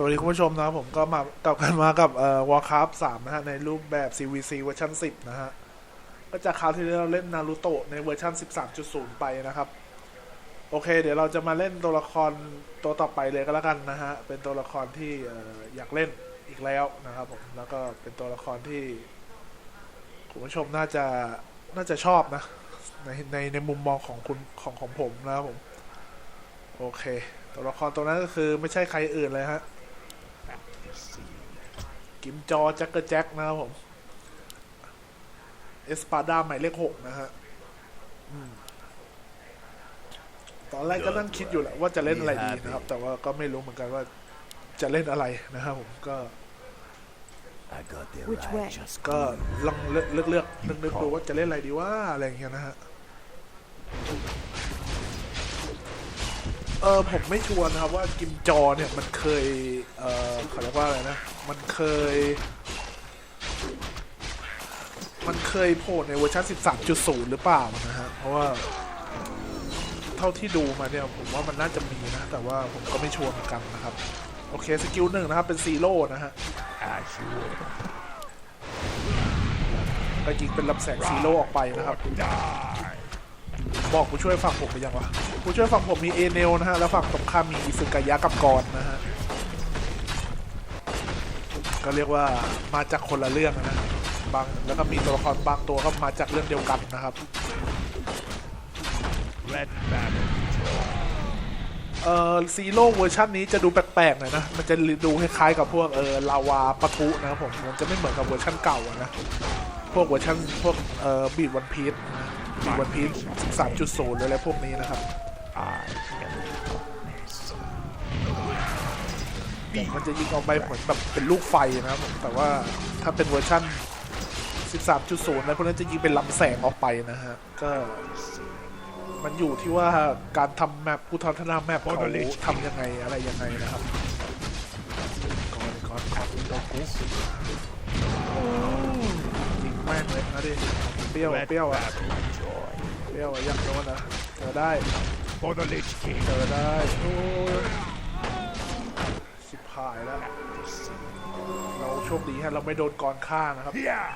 สวัสดีคุณผู้ชมนะครับผมก็มากลับกันมากับเอ่อ Warcraft 3นะฮะ ในรูปแบบ CVC เวอร์ชัน10นะฮะ ก็จากคราวที่เราเล่นนารูโตะในเวอร์ชัน13.0ไปนะครับ โอเค เดี๋ยวเราจะมาเล่นตัวละครตัวต่อไปเลยก็แล้วกันนะฮะ เป็นตัวละครที่ออยากเล่นอีกแล้วนะครับผม แล้วก็เป็นตัวละครที่คุณผู้ชมน่าจะน่าจะชอบนะ ในในในมุมมองของคุณของของผมนะครับผม โอเค ตัวละครตัวนั้นก็คือไม่ใช่ใครอื่นเลยฮะ กิมจอแจ็คเกอร์แจ็คนะครับผม เอสปาดาหมายเลขหกนะฮะอืมตอนแรกก็นั่งคิดอยู่แหละว่าจะเล่นอะไรดีนะครับ แต่ว่าก็ไม่รู้เหมือนกันว่าจะเล่นอะไรนะครับผมก็ I got there Which right way? just ก็ลองเลือกเลือกเลือกนึกนึกดูว่าจะเล่นอะไรดีว่าอะไรอย่างเงี้ยนะฮะ ออผมไม่ชัวร์นะครับว่ากิมจอเนี่ยมันเคย เออเขาเรียกว่าอะไรนะ มันเคย มันเคยโผล่ในเวอร์ชัน 13.0 หรือเปล่านะฮะ เพราะว่า เท่าที่ดูมาเนี่ยผมว่ามันน่าจะมีนะ แต่ว่าผมก็ไม่ชัวร์เหมือนกันนะครับ โอเคสกิลหนึ่งนะครับ เป็นซีโร่นะฮะ as you will. ก็ยิงเป็นลำแสงซีโร่ออกไปนะครับ Die. บอกผู้ช่วยฝั่งผมไปยังวะผู้ช่วยฝั่งผมมีเอเนลนะฮะ แล้วฝั่งตรงข้ามมีอิซึกายะกับกรนะฮะ ก็เรียกว่ามาจากคนละเรื่องนะบางแล้วก็มีตัวละครบางตัวก็มาจากเรื่องเดียวกันนะครับ Red battle. เอ่อซีโร่เวอร์ชันนี้จะดูแปลกๆหน่อยนะ มันจะดูคล้ายๆกับพวกเออลาวาปะทุนะครับผม มันจะไม่เหมือนกับเวอร์ชันเก่าอะนะ พวกเวอร์ชันพวกเอ่อบีดวันพีชบีด วันพีช13.0หรืออะไรพวกนี้นะครับ I am darkness. แต่มันจะยิงออกไปเหมือนแบบเป็นลูกไฟนะครับผมแต่ว่าถ้าเป็นเวอร์ชัน13.0แล้วพวกนั้นจะยิงเป็นลำแสงออกไปนะฮะ ก็มันอยู่ที่ว่าการทำแมปผู้พัฒนาแมปเขาทำยังไงอะไรยังไงนะครับก่อนก่อนก่อนโดนกูยิงแม่งเลยนะดิ เปรี้ยว Red เปรี้ยวอะ battle joy. เปรี้ยวอะอยากโดนนะเจอได้ For the Lich King. เจอได้โอ้ยชิบหายแล้ว เราโชคดีฮะเราไม่โดนกรฆ่านะครับ Yeah.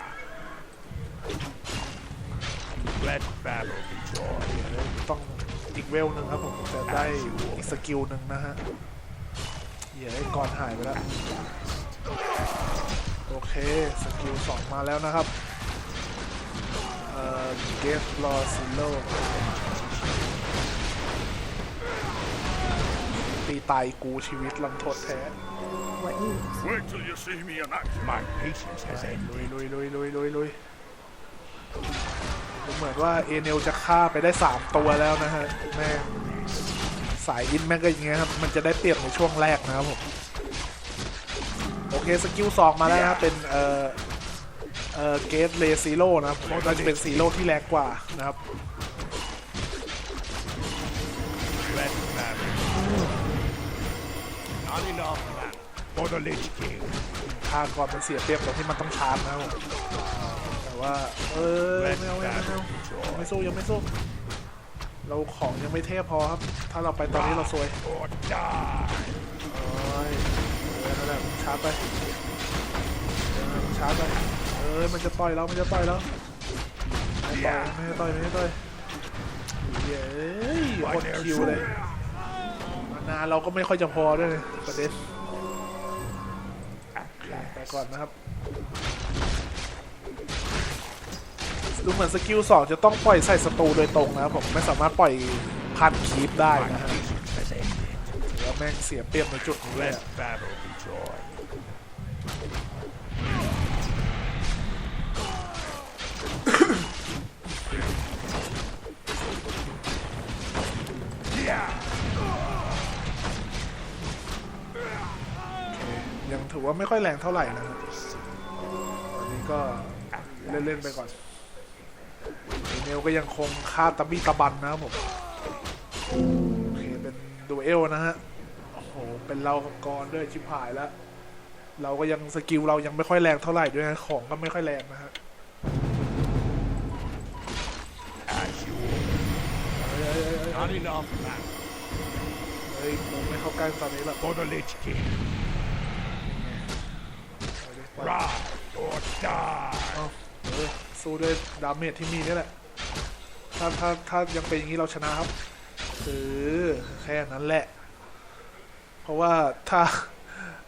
Red battle joy. ต้องอีกเวลหนึ่งครับผมจะได้อีกสกิลหนึ่งนะฮะเหี้ยไอ้กรหายไปแล้ว โอเค สกิลสองมาแล้วนะครับ เอ่อเกฟลอซิโลตีตายกูชีวิตลำโทษแท้ What news? Wait till you see me in action. My patience has ended. ลุยลุยลุยลุยลุยลุยดูเหมือนว่าเอเนลจะฆ่าไปได้สามตัวแล้วนะฮะแม่งสายอินแม่งก็อย่างเงี้ยครับ มันจะได้เปรียบในช่วงแรกนะครับผม โอเค สกิลสองมาแล้วนะครับเป็นเอ่อ เอ่อเกตเลซีโร่นะครับน่าจะเป็นซีโร่ที่แรงกว่านะครับ Red battle. Not enough man. For the Lich King. ฆ่าก่อนมันเสียเปรียบตรงที่มันต้องชาร์จนะครับผมแต่ว่าเออ Red ไม่เอาไม่เอาไม่เอา battle ยังไม่ joy. สู้ยังไม่สู้เราของยังไม่เทพพอครับ ถ้าเราไปตอนนี้เราซวย Or die. โอ้ยเออนั่นแหละชาร์จไปเออชาร์จไป เอ้ยมันจะต่อยเรามันจะต่อยเราไม่ต่อยไม่ให้ต่อยไม่ให้ต่อยเย้ยโคตรคิวเลยมานานเราก็ไม่ค่อยจะพอด้วยประเด็นไปก่อนนะครับดูเหมือนสกิลสองจะต้องปล่อยใส่ศัตรูโดยตรงนะครับผมไม่สามารถปล่อยพันคีปได้นะฮะ patience has ended. ถือว่าแม่งเสียเปรียบในจุดนี้เลย ถือว่าไม่ค่อยแรงเท่าไหร่นะครับตอนนี้ก็เล่น ๆ ไปก่อนเมลก็ยังคงฆ่าตะบี้ตะบันนะครับผมโอเคเป็นดูเอลนะฮะโอ้โหเป็นเรากับกรด้วยชิบหายแล้ว เราก็ยังสกิลเรายังไม่ค่อยแรงเท่าไหร่ด้วยนะของก็ไม่ค่อยแรงนะฮะเอ้ยเฮ้ยกูไม่เข้าใกล้ตอนนี้หรอก For the Lich King. Die. เอาเออสู้ด้วยดาเมจที่มีนี่แหละ ถ้าถ้าถ้ายังเป็นอย่างนี้เราชนะครับเออแค่นั้นแหละ เพราะว่าถ้า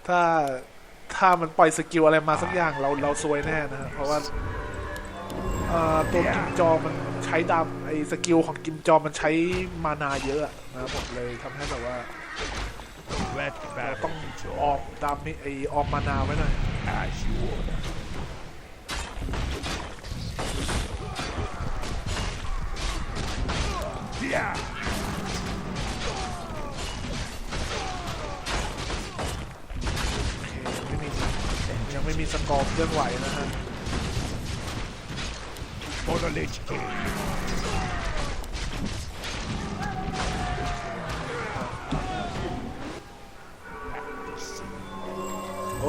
ถ้าถ้ามันปล่อยสกิลอะไรมาสักอย่างเราเราซวยแน่นะเพราะว่าตัวกิมจอมันใช้ดามไอ้สกิลของกิมจอมันใช้มานาเยอะนะครับผมเลยทำให้แบบว่าต้องออกดามไอออกมานาไว้หน่อย as you order. Yeah. โอเคไม่มียังไม่มีสกอร์เคลื่อนไหวนะฮะ For the Lich King.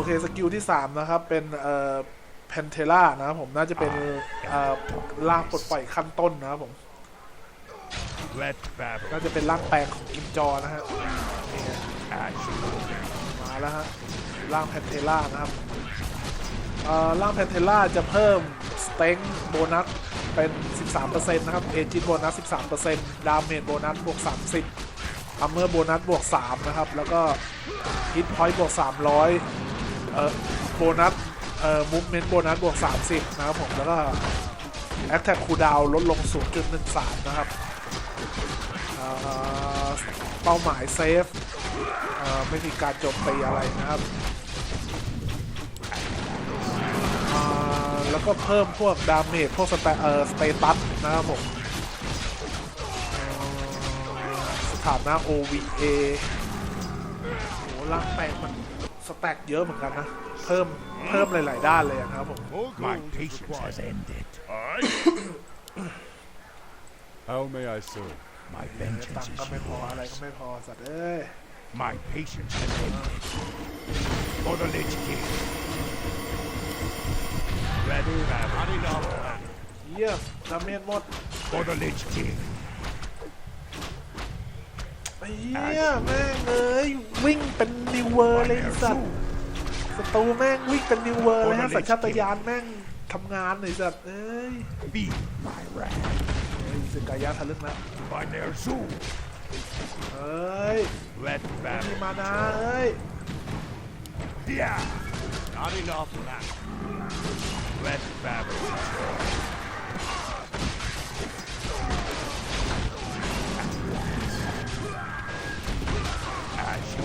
เคสกิลที่ 3 นะครับ เป็นเอ่อเพนเทล่านะครับผมน่าจะเป็นเอ่อร่างปลดปล่อยขั้นต้นนะครับผม Let battle น่าจะเป็นร่างแปลงของกิมจอนะฮะนี่ไง as you order. มาแล้วฮะร่างแพนเทล่านะครับเอ่อร่างแพนเทล่าจะเพิ่มสเต็งโบนัสเป็น 13%นะครับเอจินโบนัส 13%ดาเมจโบนัสบวก 30อัมเมอร์โบนัสบวก 3 นะครับ แล้วก็ฮิตพอยต์บวก 300 เออโบนัสเอ่อมูฟเมนต์โบนัสบวก 30 นะครับผมแล้วก็แอคแท็กคูดาวลดลง 0.13 นะครับเป้าหมายเซฟเออไม่มีการโจมตีอะไรนะครับ แล้วก็เพิ่มพวกดาเมจพวกสเตเออสเตตัสนะครับผมสถานะ OVA โหร่างแปลงมัน สแต็กเยอะเหมือนกันนะ เพิ่มเพิ่มหลาย ๆ ด้านเลยอะนะครับผม More My gold is patience has required. ended. Aye. How may I serve? My ตัง vengeance ค์ก็ is ไม่พออะไร yours. ก็ไม่พอสัตว์เอ้ย My patience has ended. For the Lich King. Let battle joy. เยี่ยมดาเมจหมด For the Lich King. ไอ้เหี้ยแม่งเอ้ยวิ่งเป็นนิวเวอร์เลยไอ้สัตว์ศัตรูแม่งวิ่งเป็นนิวเวอร์เลยฮะสัญชาตญาณแม่งทำงานเลยสัตว์เอ้ย Feel my wrath เฮ้ยสึกกายะทะลึ่งแล้ว by their zoo. เอ้ย Let มี battle มานาเอ้ย Yeah. Not enough of that. Let battle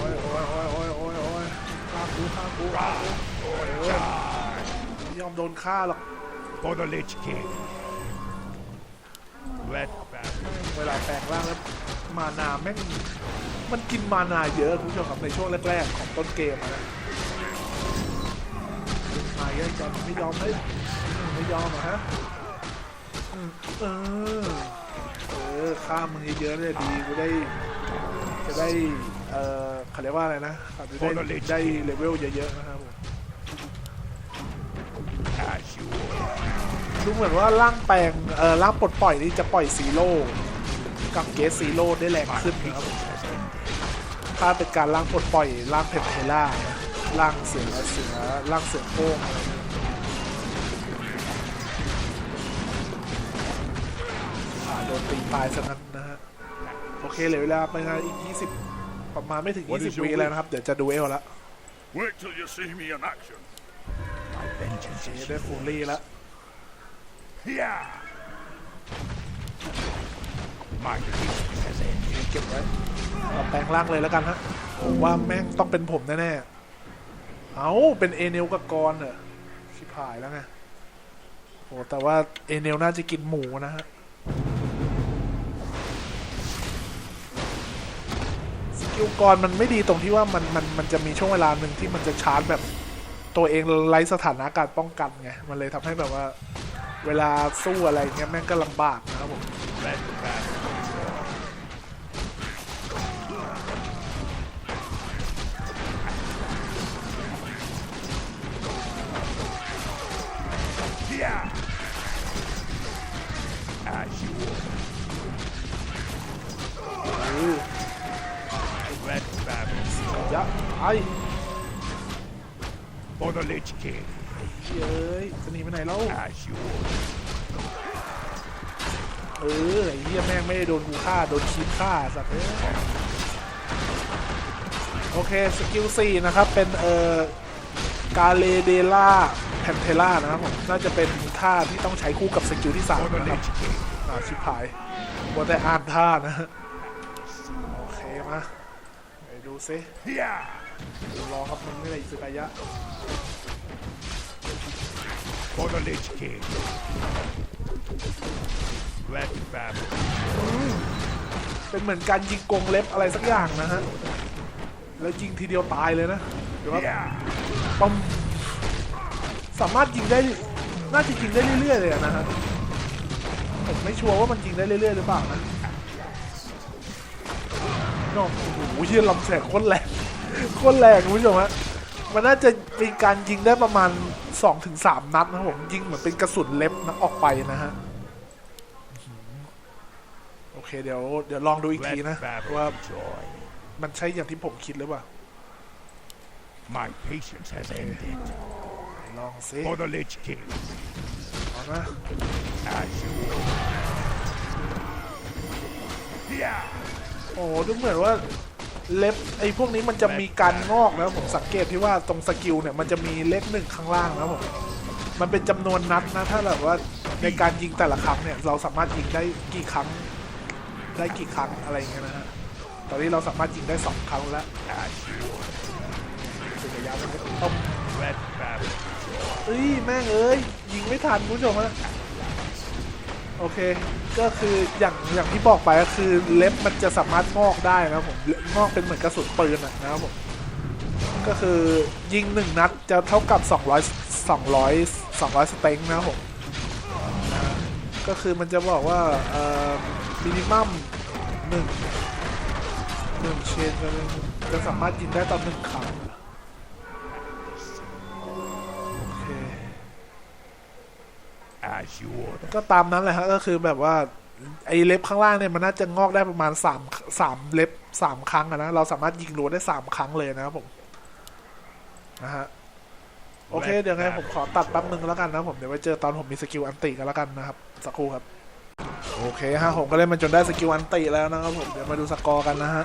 ยโอ้ยโอ้ยโอ้ยโอ้ยโอ้ยฆ่ากูฆ่ากูฆ่ากู die ไม่ยอมโดนฆ่าหรอก for the Lich King. Let battle เวลาแปลงร่างแล้วมานาแม่งมันกินมานาเยอะคุณผู้ชมครับในช่วงแรกๆของต้นเกมอะนะมาเยอะจังไม่ยอมเลยไม่ยอมเหรอฮะเออเออฆ่ามึงเยอะๆเลยดีกูได้จะได้เออ เขาเรียกว่าอะไรนะจะได้ได้เลเวลเยอะๆนะครับผม as you order. ดูเหมือนว่าร่างแปลงเออร่างปลดปล่อยนี่จะปล่อยซีโร่กับเกสซีโร่ได้แรง My ขึ้นนะครับ patience has ended. ถ้าเป็นการร่างปลดปล่อยร่างเพนเทล่าร่างเสือเสือร่างเสือโค้งอะไรเนี่ยอ่าโดนตีตายซะงั้นนะฮะ โอเคเหลือเวลาไปงานอีก 20 ประมาณไม่ถึง What is 20 your วิแล้วนะครับ เดี๋ยวจะดูเอลละ Wait till you see me in action. My vengeance นี่ is ได้ฟูลี่แล้ว Yeah. My patience has ended. เก็บไว้เอาแปลงร่างเลยแล้วกันฮะผมว่าแม่งต้องเป็นผมแน่ๆ เอาเป็นเอเนลกับกรเหรอชิบหายแล้วไงโหแต่ว่าเอเนลน่าจะกินหมูนะฮะ สกิลกรมันไม่ดีตรงที่ว่ามันมันมันจะมีช่วงเวลาหนึ่งที่มันจะชาร์จแบบตัวเองไร้สถานะการป้องกันไง มันเลยทำให้แบบว่า เวลาสู้อะไรเงี้ยแม่งก็ลำบากนะครับผม battle ยะไอ for the Lich King. เย้ยจะหนีไปไหนแล้ว As you order. เออไอ้เหี้ยแม่งไม่ได้โดนกูฆ่า โดนคิดฆ่าสัตว์เอ้ยโอเค สกิลสี่นะครับ เป็น เอ่อ กาเลเดล่าแพนเทล่านะครับผม น่าจะเป็นท่าที่ต้องใช้คู่กับสกิลที่สาม For the นะครับ Lich King. อ่าชิบหายว่าแต่อ่านท่านะฮะโอเค มาไปดูซิ Yeah. ดู รอครับมันไม่ได้อิสุกายะ For the Lich King. Let babble. เป็นเหมือนการยิงกรงเล็บอะไรสักอย่างนะฮะ แล้วยิงทีเดียวตายเลยนะเดี๋ยวครับ Yeah. ปั๊มสามารถยิงได้ น่าจะยิงได้เรื่อยๆเลยอะนะฮะผมไม่ชัวร์ว่ามันยิงได้เรื่อยๆหรือเปล่านะโอ้โหเฮียลำแสงโคตรแรง โคตรแรงคุณผู้ชมฮะมันน่าจะเป็นการยิงได้ประมาณ 2-3 นัดนะครับผมยิงเหมือนเป็นกระสุนเล็บนะออกไปนะฮะโอเคเดี๋ยวเดี๋ยวลองดูอีกที Let นะ babble ว่า joy. มันใช่อย่างที่ผมคิดหรือเปล่า My patience has ended. ลองซิ For the Lich King. เอานะ As you order. Yeah. โอ้ดูเหมือนว่า เล็บไอ้พวกนี้มันจะมีการงอกนะผมสังเกตที่ว่าตรงสกิลเนี่ยมันจะมีเลขหนึ่งข้างล่างนะผมมันเป็นจำนวนนัดนะ ถ้าแบบว่าในการยิงแต่ละครั้งเนี่ย เราสามารถยิงได้กี่ครั้ง ได้กี่ครั้งอะไรเงี้ยนะฮะตอนนี้เราสามารถยิงได้สองครั้งแล้ว As you order. ถึงระยะมันก็ต้มเอ้ยแม่งเอ้ยยิงไม่ทันคุณผู้ชมฮะ โอเค ก็คืออย่างอย่างที่บอกไปก็คือเล็บมันจะสามารถงอกได้นะครับผมงอกเป็นเหมือนกระสุนปืนอะนะครับผมก็คือยิงหนึ่งนัดจะเท่ากับ 200 200 200สเต็งนะครับผมก็คือมันจะบอกว่าเอ่อมินิมัมหนึ่งหนึ่งเชนจะสามารถยิงได้ต่อหนึ่งครั้ง As you order. ก็ตามนั้นแหละฮะก็คือแบบว่าไอ้เล็บข้างล่างเนี่ยมันน่าจะงอกได้ประมาณสามสามเล็บสามครั้งอะนะ เราสามารถยิงรัวได้สามครั้งเลยนะครับผมนะฮะโอเค เดี๋ยวไงผมขอตัดแป๊บนึงแล้วกันนะผมเดี๋ยวไว้เจอตอนผมมีสกิลอันติกันแล้วกันนะครับ สักครู่ครับ โอเคฮะผมก็เล่นมันจนได้สกิลอันติแล้วนะครับผมเดี๋ยวมาดูสกอร์กันนะฮะ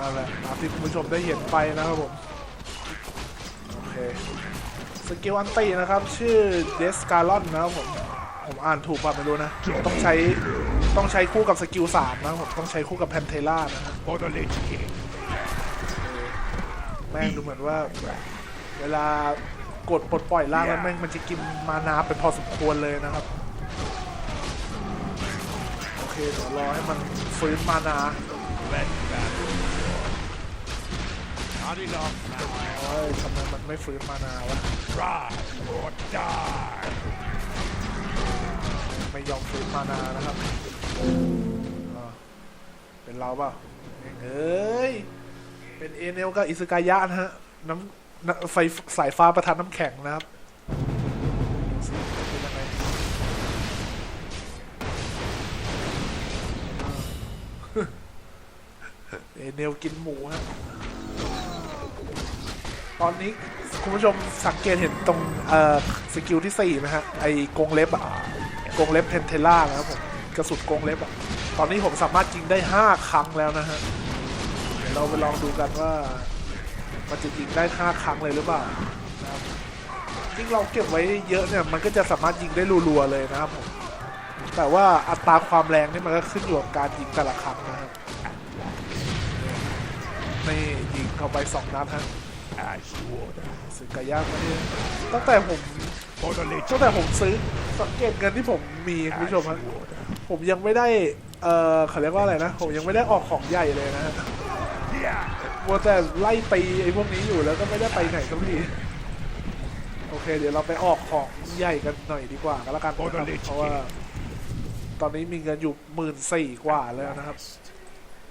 นั่นแหละตามที่คุณผู้ชมได้เห็นไปนะครับผมโอเค สกิลอันตีนะครับ ชื่อเดสกาลอนนะครับผม ผมอ่านถูกป่ะไม่รู้นะ ต้องใช้ต้องใช้คู่กับสกิลสามนะครับผมต้องใช้คู่กับแพนเทล่านะฮะ For the Lich King. แม่งดูเหมือนว่า เวลากดปลดปล่อยล่างแล้วแม่งมันจะกินมานาไปพอสมควรเลยนะครับ โอเคเดี๋ยวรอให้มันฟื้นมานา Let babble. Not enough now. โอ้ยทำไมมันไม่ฟื้นมานาวะ Try or die. ไม่ยอมฟื้นมานานะครับอ่าเป็นเราเปล่าเอ้ย เป็นเอเนลกับอิสกายะนะฮะ น้ำน้ำไฟสายฟ้าประทานน้ำแข็งนะครับดูสิเป็นยังไงเอเนลกินหมูฮะ ตอนนี้คุณผู้ชมสังเกตเห็นตรงเอ่อสกิลที่สี่ไหมฮะ ไอกงเล็บอะกงเล็บเพนเทล่านะครับผม กระสุนกงเล็บอะตอนนี้ผมสามารถยิงได้ห้าครั้งแล้วนะฮะ เดี๋ยวเราไปลองดูกันว่า มันจะยิงได้ห้าครั้งเลยหรือเปล่านะครับยิ่งเราเก็บไว้เยอะเนี่ย มันก็จะสามารถยิงได้รัวๆเลยนะครับผม แต่ว่าอัตราความแรงนี่มันก็ขึ้นอยู่กับการยิงแต่ละครั้งนะครับนี่ยิงเข้าไปสองนัดฮะ As you order. สึกไก่ย่างมาเนี่ยตั้งแต่ผม For the Lich ตั้งแต่ผมซื้อสังเกตเงินที่ผมมีคุณผู้ชม As ฮะ you order. ผมยังไม่ได้เออเขาเรียกว่าอะไรนะผมยังไม่ได้ออกของใหญ่เลยนะฮะ Yeah. มัวแต่ไล่ตีไอ้พวกนี้อยู่แล้วก็ไม่ได้ไปไหนสักทีโอเค เดี๋ยวเราไปออกของใหญ่กันหน่อยดีกว่าก็แล้วกันนะครับเพราะว่าตอนนี้มีเงินอยู่หมื่นสี่กว่าแล้วนะครับ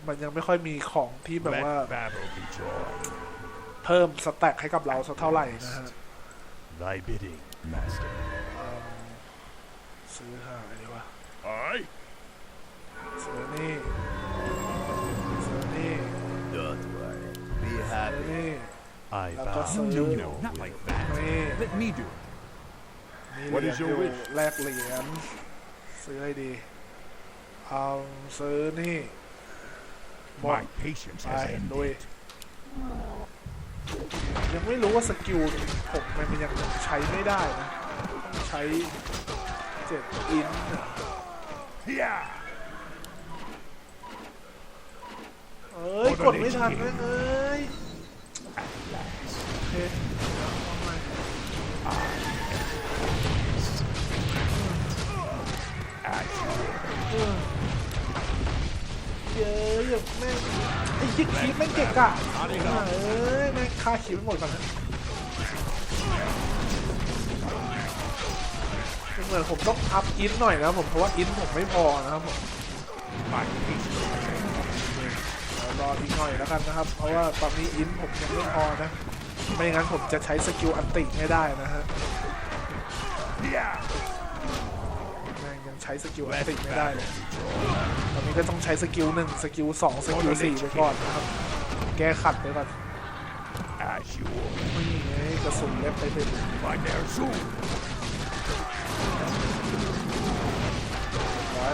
มันยังไม่ค่อยมีของที่แบบ Let ว่า babble be joy. เพิ่มสแต็กให้กับเราสักเท่าไหร่นะฮะ Thy bidding, master. ซื้อหาอะไรดีวะ Aye? ซื้อนี่ ซื้อนี่ Don't worry. Be ซื้อ happy. นี่ I Like vow. us, No, uh, no, not like that. Yeah. Let me do it. นี่ What เหรีย is ญ your อยู่ wish? แลกเหรียญซื้ออะไรดีเอาซื้อนี่บอ My ก patience ไป has ลุย ended. ยังไม่รู้ว่าสกิลผมมันยังใช้ไม่ได้นะต้องใช้เจ็ดอิน Yeah. เอ้ย กดไม่ทันเลยเอ้ยโอเคเอาใหม่ เย้ยแบบแม่งไอ้ยิกคีบแม่งเก่งอะเอ้ยแม่งฆ่าคีบไม่หมดก่อนนะเหมือนผมต้องอัพอินหน่อยนะผมเพราะว่าอินผมไม่พอนะครับผมรออีกหน่อยแล้วกันนะครับ เพราะว่าตอนนี้อินผมยังไม่พอนะ ไม่งั้นผมจะใช้สกิลอันติไม่ได้นะฮะ Yeah. แม่งยังใช้สกิลอันติไม่ได้เลยตอนนี้ก็ต้องใช้สกิลหนึ่งสกิลสองสกิลสี่ไปก่อนนะครับ แก้ขัดไปก่อน As you order. นี่ไงกระสุนเล็บไปเป็น By their soul. ร้อย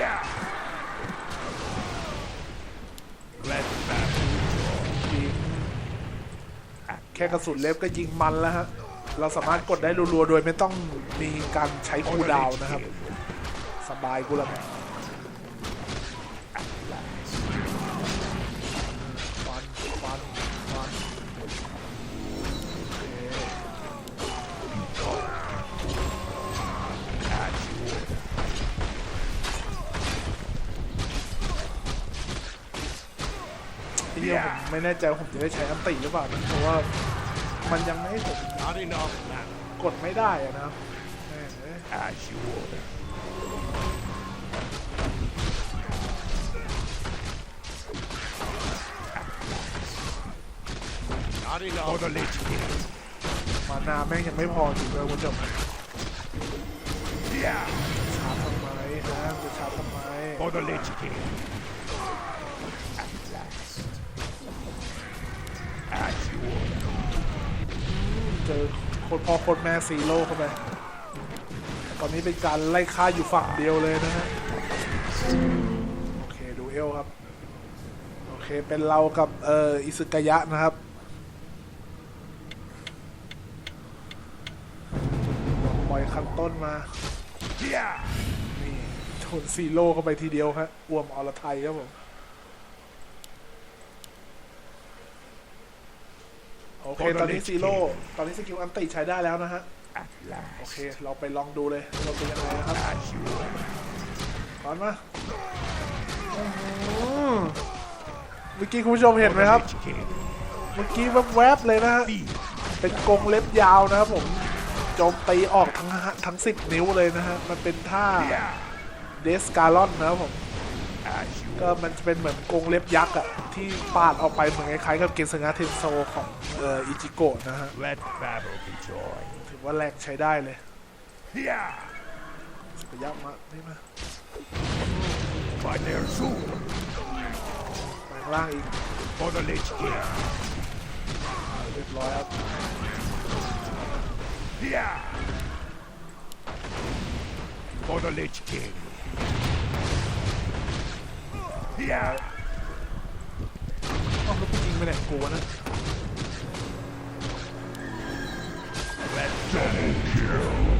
Yeah. Let battle ยิงแค่กระสุนเล็บก็ยิงมันแล้วฮะ เราสามารถกดได้รัวๆ โดยไม่ต้องมีการใช้คูลดาวน์นะครับ สบายกูละฟันฟันฟันโอเคไอ้เหี้ยผมไม่แน่ใจว่าผมจะได้ใช้อันติหรือเปล่านะเพราะว่า มันยังไม่ให้ผม Not enough now. กดไม่ได้อะนะครับแม่งเอ้ย As you order. For enough. the Lich King. มานาแม่งยังไม่พอจริงเลยคุณผู้ชม Yeah. ชาร์จทำไมฮะจะชาร์จทำไม For the Lich King. คนพ่อคนแม่ซีโร่เข้าไป ตอนนี้เป็นการไล่ฆ่าอยู่ฝั่งเดียวเลยนะฮะ โอเคดูเอลครับ โอเคเป็นเรากับเอ่ออิซึกายะนะครับปล่อยคันต้นมา Yeah. นี่ชนซีโร่เข้าไปทีเดียวครับอ้วมอรไทยครับผม โอ เค ตอนนี้ซีโร่ตอนนี้สกิลอันติใช้ได้แล้วนะฮะ At โอ last. เค เราไปลองดูเลยเราเป็นยังไงนะครับ As you order. ถอนมาอื้อหือเมื่อกี้คุณผู้ชมเห็นไหมครับ Lich King. เมื่อกี้แวบๆเลยนะฮะ Feed. เป็นกรงเล็บยาวนะครับผมโจมตีออกทั้งห้าทั้งสิบนิ้วเลยนะฮะ มันเป็นท่า Yeah. เดสกาลอนนะครับผม As you ก็มันจะเป็นเหมือนกรงเล็บยักษ์อะ ที่ปาดออกไปเหมือนคล้ายๆกับเกนซึงะเทนโซของเอ่ออิจิโกะนะฮะ let battle be joy. ถือว่าแรงใช้ได้เลย Yeah. ระยะมานี่มา By their soul. แปลงล่างอีก For the Lich King. เรียบร้อยครับ Yeah. For the Lich King. Yeah. เอ้าแล้วกูยิงไปไหนกูวนะ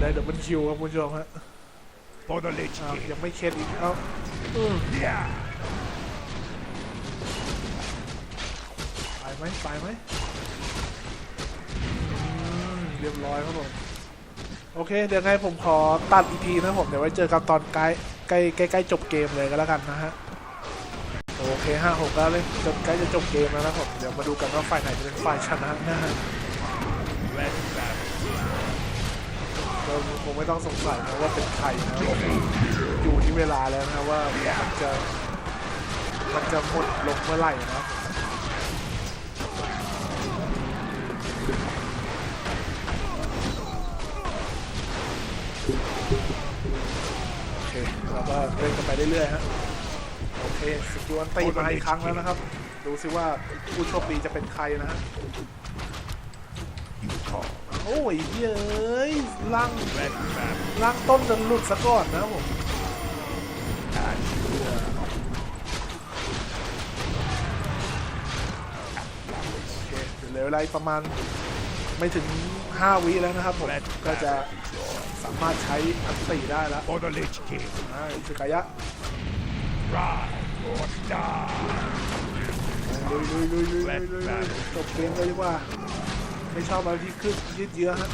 ได้เดับเบิลคิวครับคุณผู้ชมฮะ For the Lich อ้าว King. ยังไม่เข็ดอีกเอ้าอืม Yeah. ตายไหมตายไหมอืมเรียบร้อยครับผม โอเค เดี๋ยวไงผมขอตัดอีกทีนะผม เดี๋ยวไว้เจอกันตอนใกล้ใกล้ใกล้ใกล้จบเกมเลยก็แล้วกันนะฮะ โอเคห้าหกแล้วเลยจนใกล้จะจบเกมแล้วนะผมเดี๋ยวมาดูกันว่าฝ่ายไหนจะเป็นฝ่ายชนะนะฮะเราคงไม่ต้องสงสัยนะว่าเป็นใครนะอยู่ที่เวลาแล้วนะว่ามันจะมันจะหมดลงเมื่อไหร่นะโอเคเราก็เล่นกันไปเรื่อยๆฮะ เคสกิลอันตีมาอีกครั้งแล้วนะครับ ดูซิว่าผู้โชคดีจะเป็นใครนะฮะโอ้ยเย้ยล่างล่างต้นจนหลุดซะก่อนนะผมโอเคเหลือเวลาประมาณไม่ถึง 5 วิแล้วนะครับผม ก็จะสามารถใช้อันตีได้แล้วอ่าอิสกายะ ลุยลุยลุยลุยลุยลุยจบเกมเลยดีกว่า ไม่ชอบอะไรที่ขึ้นยืดเยื้อฮะ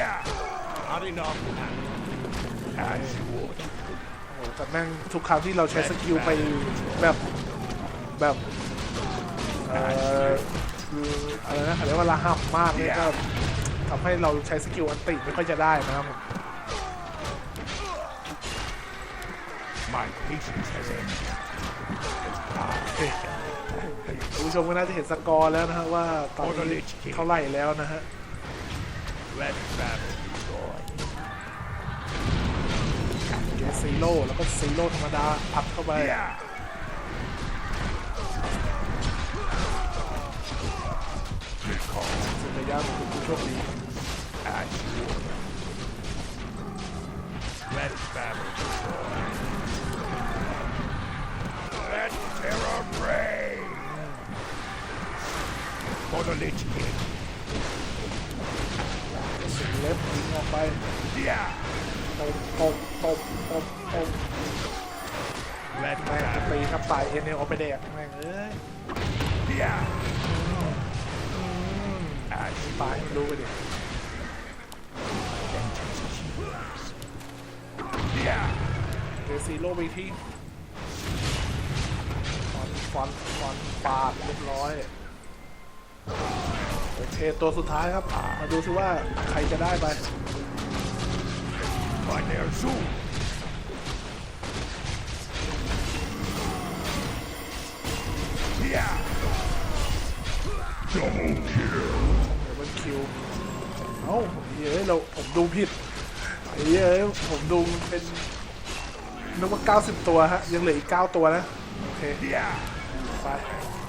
Yeah. Not enough. As you order. โอ้โหแต่แม่งทุกครั้งที่เราใช้สกิลไปแบบแบบเอ่อคืออะไรนะเขาเรียกว่าระห่ำมากเนี่ยก็ทำให้เราใช้สกิลอันติไม่ค่อยจะได้นะครับผม My patience has ended. คุณผู้ชมก็น่าจะเห็นสกอร์แล้วนะฮะว่าตอนนี้เท่าไหร่แล้วนะฮะ Red Baron joy. เกมซีโร่แล้วก็ซีโร่ธรรมดาอัดเข้าไป Yeah. สุดระยะของผู้โชคดี As you order. Red Baron joy. Let terror reign. For the Lich King. สุดเล็บยิงออกไป Yeah. ตบตบตบตบตบ Red แม่ง Baron. ตีครับตายเอ็นเอลเอาไปแดกแม่งเอ้ย Yeah. As you ตายให้รู้ไปดิ vengeance is yours. Yeah. เกมซีโร่ไปที่ฟัน ฟันฟันปาดเรียบร้อย โอเค ตัวสุดท้ายครับ มาดูซิว่าใครจะได้ไป By their zoom. Yeah. Double kill. เดี๋ยวมันคิวเอ้าเฮ้ยเราผมดูผิดเฮ้ยผมดูเป็นนึกว่า 90 ตัวฮะ ยังเหลืออีก 9 ตัวนะ โอเค Yeah. ไป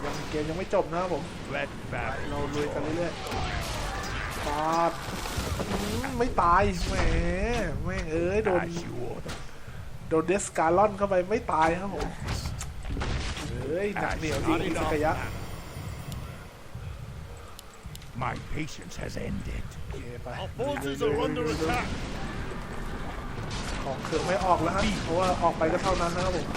ยังเกมยังไม่จบนะครับผม Red Baron. เราลุยกันเรื่อยๆปาดอืมไม่ตายแหมแม่งเอ้ยโดน As you order. โดนเดสการลอนเข้าไปไม่ตายครับผมเฮ้ยหนักเหนียวจริง Not อิส enough กายะ now. My patience has ended. โอเคไป Our forces are under attack. ของเครื่องไม่ออกแล้วฮะเพราะว่าออกไปก็เท่านั้นนะครับผม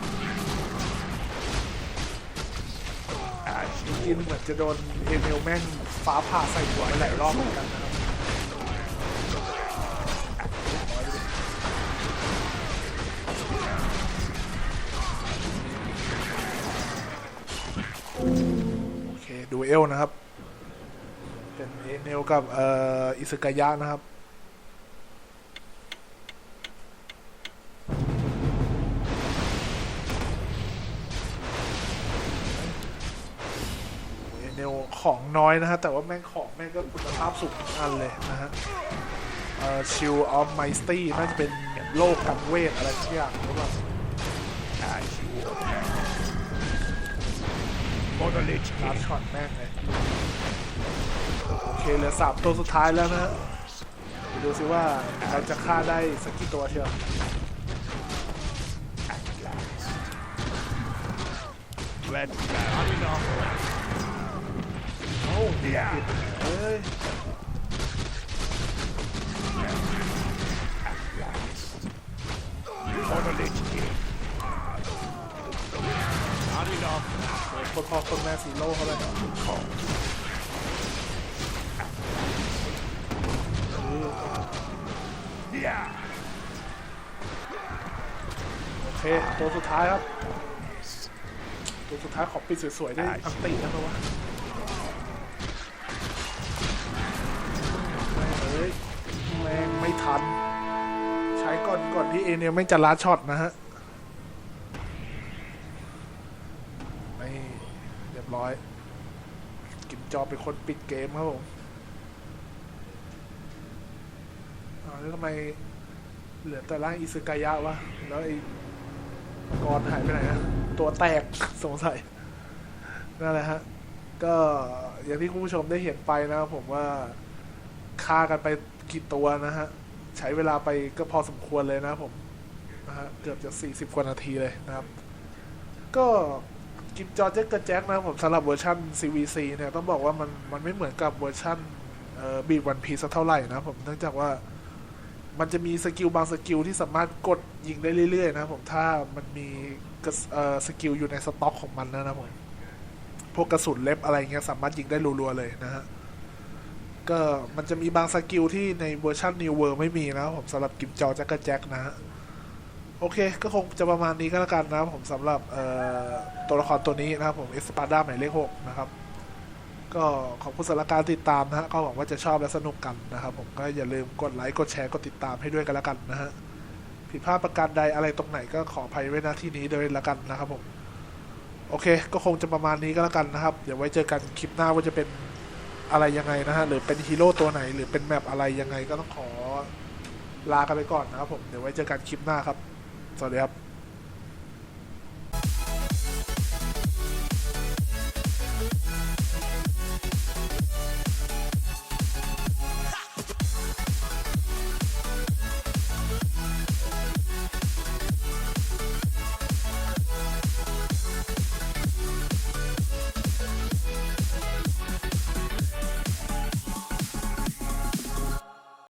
กินเหมือนจะโดนเอเมลแม่งฟ้าผ่าใส่หัวไปหลายรอบเหมือนกันนะครับโอเคดูเอลนะครับ เป็นเอเมลกับเอ่ออิสกายะนะครับ ของน้อยนะฮะ แต่ว่าแม่งของแม่งก็คุณภาพสูงทุกอันเลยนะฮะเอ่อชิลออฟไมสตี้น่าจะเป็นโลกกันเวทอะไรสักอย่างหรือเปล่า as you order. For the Lich ลา King. ช็อตแม่งเลยโอเคเหลือสามตัวสุดท้ายแล้วนะฮะไปดูซิว่าใครจะฆ่าได้สักกี่ตัวเชียว At last. Red Not Baron. อ้า Yeah. เฮ้ยคนพ่อคนแม่สีโร่เขาเลย Call. Yeah. โอเค ตัวสุดท้ายครับ ตัวสุดท้ายขอปิดสวยๆด้วยอังตินะครับวะ ก่อนที่เอเนียไม่จะลัดช็อตนะฮะไม่เรียบร้อย กินจอเป็นคนปิดเกมครับผมอ้าแล้วทำไมเหลือแต่ร่างอิซึกายะวะ แล้วไอ้กรหายไปไหนนะตัวแตกสงสัย นั่นแหละฮะ ก็อย่างที่คุณผู้ชมได้เห็นไปนะครับผมว่าฆ่ากันไปกี่ตัวนะฮะ ใช้เวลาไปก็พอสมควรเลยนะผมนะฮะเกือบจะ 40 กว่านาทีเลยนะครับ ก็กิมจอร์เจกระแจ็คนะผมสำหรับเวอร์ชัน CVC เนี่ยต้องบอกว่ามันมันไม่เหมือนกับเวอร์ชันเอ่อบีวันพีสักเท่าไหร่นะผมเนื่องจากว่ามันจะมีสกิลบางสกิลที่สามารถกดยิงได้เรื่อยๆนะผมถ้ามันมีสเอ่อสกิลอยู่ในสต็อกของมันนะครับผมพวกกระสุนเล็บอะไรเงี้ยสามารถยิงได้รัวๆเลยนะฮะ ก็มันจะมีบางสกิลที่ในเวอร์ชัน New World ไม่มีนะครับผมสำหรับกิมจอแจ็คกแจ็คนะฮะโอเค ก็คงจะประมาณนี้ก็แล้วกันนะครับผมสำหรับตัวละครตัวนี้นะครับผมเอสปาด้าหมายเลขหกนะครับ ก็ขอบคุณสำหรับการติดตามนะฮะก็หวังว่าจะชอบและสนุกกันนะครับ ผมก็อย่าลืมกดไลค์กดแชร์กดติดตามให้ด้วยกันแล้วกันนะฮะผิดพลาดประการใดอะไรตรงไหนก็ขออภัยไว้หน้าที่นี้ด้วยล้วกันนะครับผมโอเค ก็คงจะประมาณนี้ก็แล้วกันนะครับ เดี๋ยวไว้เจอกันคลิปหน้าว่าจะเป็น อะไรยังไงนะฮะหรือเป็นฮีโร่ตัวไหน หรือเป็นแมปอะไรยังไงก็ต้องขอลากันไปก่อนนะครับผม เดี๋ยวไว้เจอกันคลิปหน้าครับ สวัสดีครับ